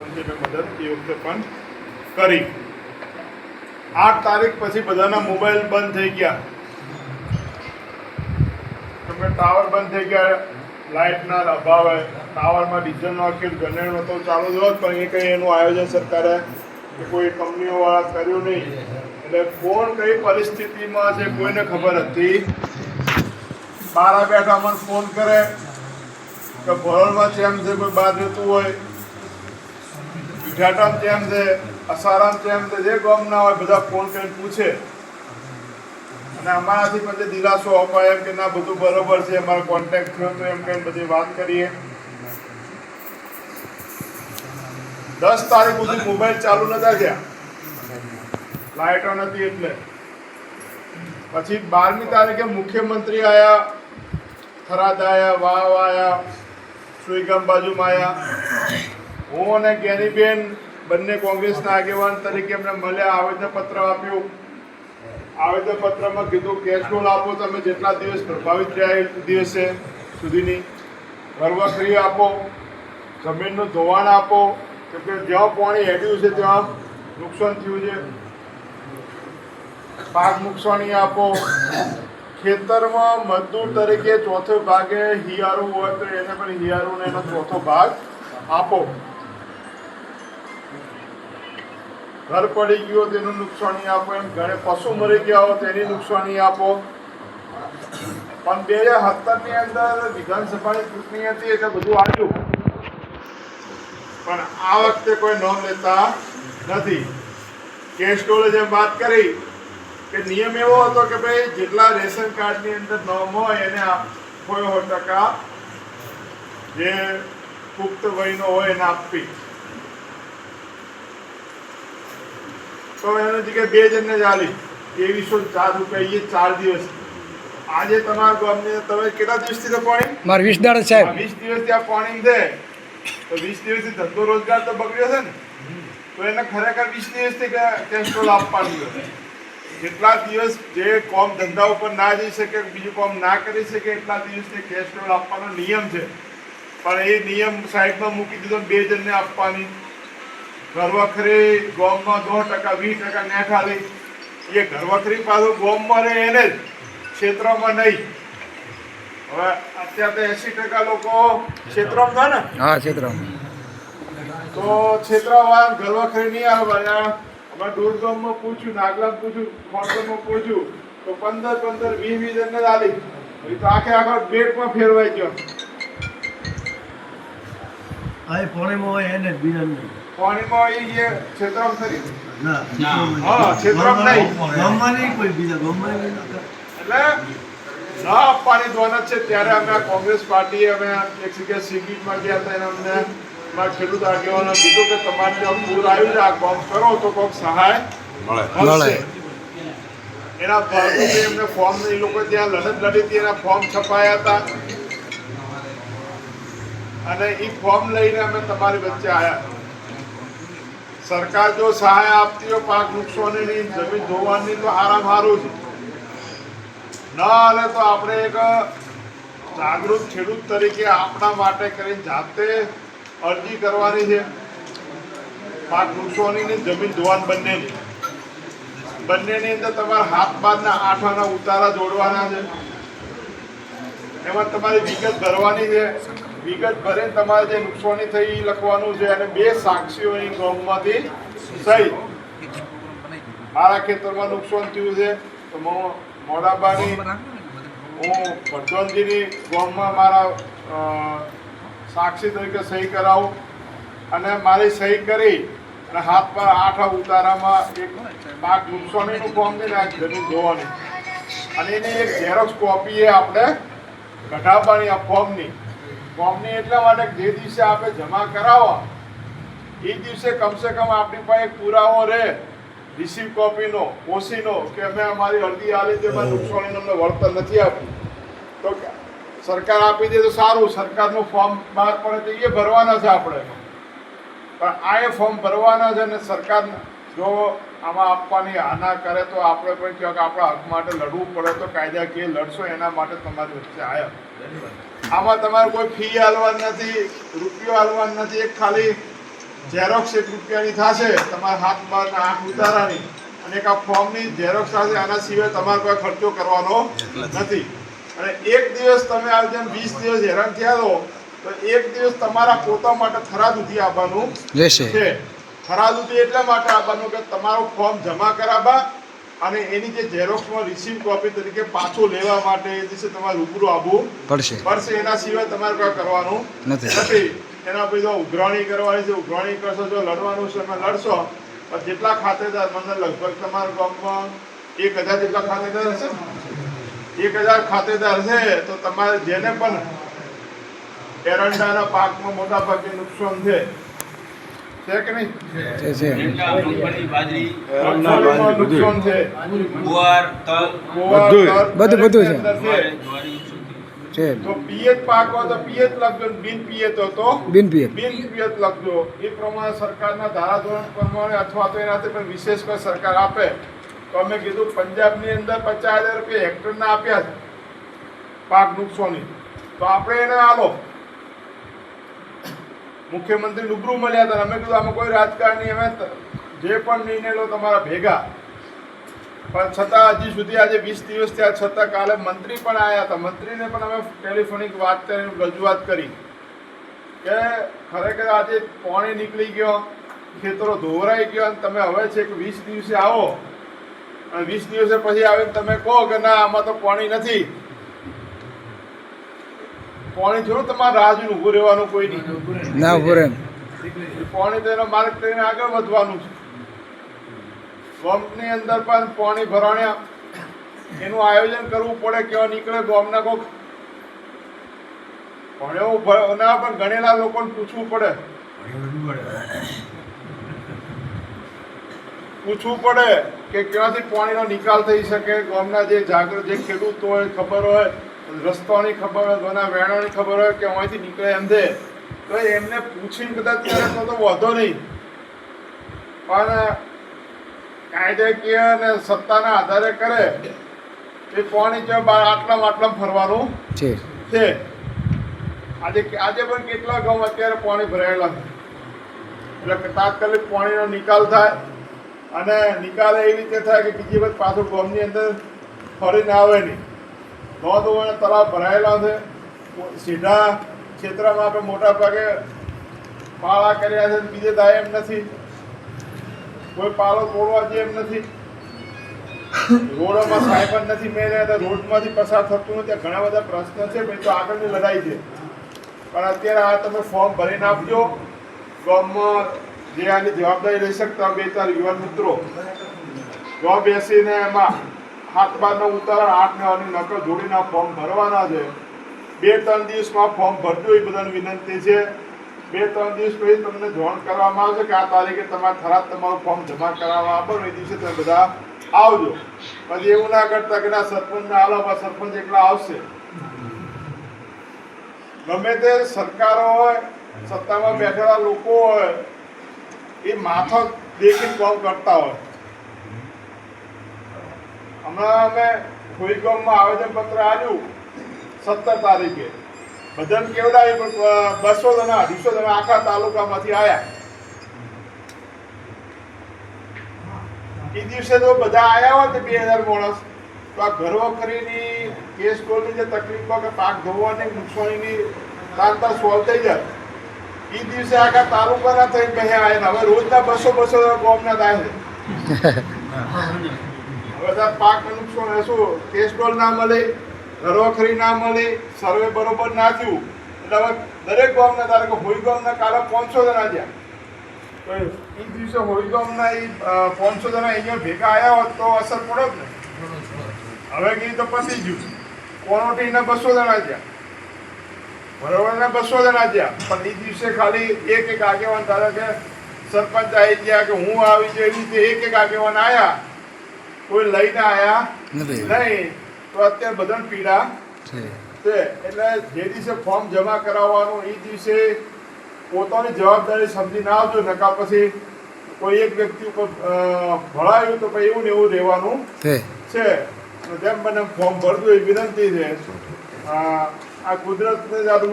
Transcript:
મદદ એ વખતે પણ કરી. આઠ તારીખ પછી બધાના મોબાઈલ બંધ થઈ ગયા. તમે ટાવર બંધ થઈ ગયા લાઇટના અભાવે ટાવરમાં ડીઝલનો આખી ગનેણો તો ચાલુ જ પણ એ કંઈ એનું આયોજન સરકારે કે કોઈ કંપનીઓવાળા કર્યું નહીં. એટલે કોણ કઈ પરિસ્થિતિમાં છે કોઈને ખબર હતી. બારા બેઠા મને ફોન કરે કે ભરણમાં ચેમ છે કોઈ બહાર જતું હોય વિઠાટામ કેમ છે અસારામ કેમ છે, જે ગામના હોય, બધા ફોન કરીને પૂછે. અને અમારાથી પછી દિલાસો અપાય એમ કે ના, બધું બરોબર છે, અમારો કોન્ટેક્ટ થયો તો એમ કહીને બધી વાત કરીએ. દસ તારીખ સુધી મોબાઈલ ચાલુ નતા થયા. લાઇટો નથી એટલે. પછી બારમી તારીખે મુખ્યમંત્રી આયા, થરાદ આયા, વાવ આયા, સુઈગામ બાજુમાં આયા. હું અને જ્ઞાનીબેન બંને કોંગ્રેસના આગેવાન તરીકે એમને મળ્યા, આવેદનપત્ર આપ્યું. આવેદનપત્રમાં કીધું, કેશ લોન આપો તમે જેટલા દિવસ પ્રભાવિત રહ્યા દિવસે સુધીની ઘરવખરી આપો, જમીનનું ધોવાણ આપો. કેમ કે જ્યાં પાણી હેડ્યું છે ત્યાં નુકસાન થયું છે. પાક નુકસાની આપો. ખેતરમાં મજદૂર તરીકે ચોથો ભાગે હિયારું હોય તો એને પણ હિયારુને એનો ચોથો ભાગ આપો. ઘર પડી ગયો તેનું નુકસાની આપો એમ. ઘરે પશુ મરી ગયા તેની નુકસાની આપો. પણ બે હજાર સત્તરની અંદર વિધાનસભાની ચૂંટણી હતી, એટલે બધું આવ્યું. પણ આ વખતે કોઈ નોંધ લેતા નથી. કેશ ટોલે જેમ વાત કરી, કે નિયમ એવો હતો કે ભાઈ, જેટલા રેશન કાર્ડની અંદર નોમ હોય, એને કોઈ ટકા જે પુખ્ત વયનો હોય એને આપવી. તો એની જગ્યાએ બે જણને ચાલી ત્રેવીસો ચાર રૂપિયા એ ચાર દિવસ. આજે તમારા ગામને તમે કેટલા દિવસથી તો પાણી? મારે વીસ દાડે સાહેબ. વીસ દિવસથી આ પાણી છે. તો વીસ દિવસથી ધંધો રોજગાર તો બગડ્યો છે ને. તો એને ખરેખર વીસ દિવસથી કેસ્ટ્રોલ આપવાની હોય. જેટલા દિવસ જે કોમ ધંધા ઉપર ના જઈ શકે બીજું કોમ ના કરી શકે એટલા દિવસથી કેસ્ટ્રોલ આપવાનો નિયમ છે. પણ એ નિયમ સાઈડમાં મૂકી દીધો બે જણને આપવાની. ઘરવખરી ગોમમાં દો ટકા વીસ ટકા નેઠાલી એ ઘરવખરી પાછું ગોમમાં રહે એને જ. ક્ષેત્રમાં નહીં. હવે અત્યારે તો એસી ટકા લોકો ક્ષેત્રમાં થાય ને? હા ક્ષેત્રમાં. તો ક્ષેત્રવાળા ઘરવખરી નહીં આવવાના અમે દૂરગામમાં પૂછ્યું નાગલામ પૂછ્યું ખોડગામમાં પૂછ્યું. તો પંદર પંદર વીસ વીસ જણને આલી એ તો આખે આખો બેટમાં ફેરવાઈ ગયો. આ પોણીમાં હોય એને જ બીજા નહીં. પાણીમાં એ જે ક્ષેત્રમાં ખરી ના હા, ક્ષેત્રમાં નહીં. ગામમાં કોઈ બીજા ગામમાં એટલે ના આપવાની ધોનત છે. ત્યારે અમે કોંગ્રેસ પાર્ટીએ અમે એક જગ્યાએ સિગીટમાં ગયા હતા એને અમને ખેડૂત આગેવાનો કીધું કે તમારે ત્યાં પૂર આવ્યું છે આ કોમ કરો તો કોઈક સહાય મળે. એના ભાગરૂપે એમને ફોર્મ એ લોકો ત્યાં લડત લડી હતી એના ફોર્મ છપાયા હતા. અને એ ફોર્મ લઈને અમે તમારી વચ્ચે આવ્યા સરકાર જો સહાય આપતી હોય પાક નુકસાનીની જમીન ધોવાની તો આરામ સારું છે. ન હાલે તો આપણે એક જાગૃત ખેડૂત તરીકે આપણા માટે કરીને જાતે અરજી કરવાની છે. પાક નુકસાનીની જમીન ધોવાન બંનેની. બંનેની અંદર તમારા હાથ બાદના આઠાના ઉતારા જોડવાના છે. એમાં તમારી વિગત ભરવાની છે. વિગત ભરે તમારે જે નુકસાની થઈ એ લખવાનું છે અને બે સાક્ષીઓની ગોમમાંથી સહી. મારા ખેતરમાં નુકસાન થયું છે. તો હું મોડાબાની, હું ભદ્રોનજીની ગામમાં મારા સાક્ષી તરીકે સહી કરાવું. અને મારી સહી કરી અને હાથ પર આઠ ઉતારામાં એક પાક નુકસાનીનું ફોર્મ છે ને જમીન ધોવાની. અને એની એક ઝેરોક્સ કોપી એ આપણે કઢાવવાની આ ફોર્મની ફોર્મની એટલા માટે જે દિવસે આપણે જમા કરાવો, એ દિવસે કમસે કમ આપણી પાસે પુરાવો રહે રિસીવ કોપીનો ઓસીનો કે અમે અમારી અરજી આલી તેમાં નુકસાની અમને વળતર નથી આપ્યું તો સરકાર આપી દે તો સારું, સરકારનું ફોર્મ બહાર પડે તો એ ભરવાના છે આપણે. પણ આ એ ફોર્મ ભરવાના છે અને સરકાર જો આમાં આપવાની આના કરે તો આપણે પણ ક્યાંક આપણા હક માટે લડવું પડે તો કાયદાકીય લડશો, એના માટે તમારી વચ્ચે આવ્યા આમાં તમારે કોઈ ફી હાલવાની નથી રૂપિયો હાલવાનો નથી એક ખાલી ઝેરોક્ષ એક રૂપિયાની થશે તમારા હાથમાં ને આંખ ઉતારાની અને એક આ ફોર્મની ઝેરોક્ષ થશે આના સિવાય તમારે કોઈ ખર્ચો કરવાનો નથી. અને એક દિવસ તમે આ જેમ વીસ દિવસ હેરાન થયા હો તો એક દિવસ તમારા પોતા માટે ખરા ઉધી આવવાનું રહેશે છે. ખરા સુધી એટલા માટે આવવાનું કે તમારું ફોર્મ જમા કરાવવા અને એની જે ઝેરોક્સમાં રિસીવ કોપી તરીકે પાછું લેવા માટે એ દિવસે તમારે રૂબરૂ આવવું પડશે. પડશે. એના સિવાય તમારે કોઈ કરવાનું નથી. એના પછી જો ઉઘરાણી કરવાની છે ઉઘરાણી કરશો જો લડવાનું છે તમે લડશો. જેટલા ખાતેદાર મને લગભગ તમારા ગામમાં એક હજાર જેટલા ખાતેદાર હશે? એક હજાર ખાતેદાર છે તો તમારે જેને પણ એરંડાના પાકમાં મોટા ભાગે નુકસાન છે છે કે નહીં? છે છે. મગફળી, બાજરી, નુકસાન છે. ગુવાર, તલ, બધું, બધું તો પિયત પાક હોય તો પિયત લખજો બિન પિયત તો? બિન પિયત. બિન પિયત લખજો. એ પ્રમાણે સરકારના ધારાધોરણ પ્રમાણે અથવા તો એનાથી પણ વિશેષ કોઈ સરકાર આપે તો અમે કીધું પંજાબની અંદર પચાસ હજાર રૂપિયા હેક્ટરના આપ્યા છે પાક નુકસાની તો આપણે એને આલો. મુખ્યમંત્રી રૂબરૂ મળ્યા હતા. અમે કીધું, આમાં કોઈ રાજકારણી અમે જે પણ નિર્ણય લો તમારા ભેગા. પણ છતાં હજી સુધી આજે વીસ દિવસ થયા, છતાં કાલે મંત્રી પણ આવ્યા હતા. મંત્રીને પણ અમે ટેલિફોનિક વાત કરીને રજૂઆત કરી કે ખરેખર આજે પાણી નીકળી ગયો, ખેતરો ધોવરાઈ ગયો અને તમે હવે છે કે વીસ દિવસે આવો. અને વીસ દિવસે પછી આવીને તમે કહો કે ના, આમાં તો પાણી નથી. પાણી જોયું તમારે રાજનું ઊભું રહેવાનું કોઈ નહીં. ના ઊભો રહે. પાણી તો માર્ગ કરીને આગળ વધવાનું છે. ગોમની અંદર પણ પાણી ભરાણ્યા. એનું આયોજન કરવું પડે કેવા નીકળે ગોમના કોક. ભણ્યો ના પણ ગણેલા લોકોને પૂછવું પડે. પૂછવું પડે કે ક્યાંથી પાણીનો નિકાલ થઈ શકે ગામના જે જાગૃત જે ખેડૂતો હોય ખબર હોય રસ્તાની ખબર હોય કોના વેણાની ખબર હોય કે અહીંથી નીકળે એમ દે તો એમને પૂછીને કદાચ ત્યારે તો વધો નહીં. પણ કાયદાકીય અને સત્તાના આધારે કરે એ કોની જો બહાર આટલામાં આટલામાં ફરવાનું છે. આજે આજે પણ કેટલા ગામ અત્યારે પાણી ભરાયેલા છે. એટલે તાત્કાલિક પાણીનો નિકાલ થાય અને નિકાલ એવી રીતે થાય કે બીજી વખત પાછું ગામની અંદર ફરીને આવે નહીં. નોંધ હોય તળાવ ભરાયેલા છે. સીધા ક્ષેત્રમાં આપણે મોટા ભાગે પાળા કર્યા છે. બીજે દાય એમ નથી. કોઈ પાળો તોડવા જે એમ નથી. રોડોમાં સાયબર નથી મેં રોડમાંથી પસાર થતું નથી. ઘણા બધા પ્રશ્ન છે. ભાઈ તો આગળની લડાઈ છે. પણ અત્યારે આ તમે ફોર્મ ભરીને આપજો. ગામમાં જે આની જવાબદારી લઈ શકતા બે ચાર યુવાન મિત્રો. ગામ બેસીને એમાં હાથ બારનો ઉતારા આઠ ને આની નકલ જોડીને ફોર્મ ભરવાના છે. બે, ત્રણ દિવસમાં ફોર્મ ભરજો એ બધાને વિનંતી છે. બે, ત્રણ દિવસ પછી તમને જોણ કરવામાં આવશે કે આ તારીખે તમારે ખરાબ તમારું ફોર્મ જમા કરાવવા આપો એ દિવસે તમે બધા આવજો. પછી એવું ના કરતા કે ના, સરપંચને આલો સરપંચ એકલા આવશે. ગમે તે સરકારો હોય, સત્તામાં બેઠેલા લોકો હોય, એ માથા દેખીને કામ કરતા હોય. હમણાં અમે ખોઈગામમાં આવેદનપત્ર આપ્યું સત્તર તારીખે. બધાને કેવડાવી પણ બસો જણા, અઢીસો જણા આખા તાલુકામાંથી આવ્યા એ દિવસે તો બધા આવ્યા હોય હોત બે હજાર માણસ. તો આ ઘરવખરીની કેસ કોલની જે તકલીફો કે પાક ધોવાની નુકસાનીની તાંતા સોલ્વ થઈ જાય. એ દિવસે આખા તાલુકાના થઈને બે આવ્યા હવે રોજના બસો બસો ગોમના થાય છે. હવે તાર પાક નુકસાન હશું કેસ ડોલ ના મળે ઘરવખરી ના મળે, સર્વે બરોબર ના થયું. એટલે હવે દરેક ગામના, ધારો કે હોઈ ગામના કાલે પાંચસો જણા જ્યાં તો એ દિવસે હોઈ ગામના એ પાંચસો જણા અહીંયા ભેગા આવ્યા હોત તો અસર પડે જ ને? હવે કઈ તો પતી ગયું. કોનોટીના બસો જણા જ્યાં બરોબરના બસો જણા જ્યાં પણ એ દિવસે ખાલી એક એક આગેવાન ધારો કે સરપંચ આવી ગયા કે હું આવી ગયો એવી રીતે એક એક આગેવાન આવ્યા કોઈ લઈને આવ્યા નથી. નહીં. તો અત્યારે બધાને પીડા. છે. એટલે જે દિવસે ફોર્મ જમા કરાવવાનું એ દિવસે પોતાની જવાબદારી સમજી ના આવજો. નકા પછી કોઈ એક વ્યક્તિ ઉપર ભળાયું તો પછી એવું ને એવું રહેવાનું. છે. જેમ બને ફોર્મ ભરતું એ વિનંતી છે. આ કુદરતને જ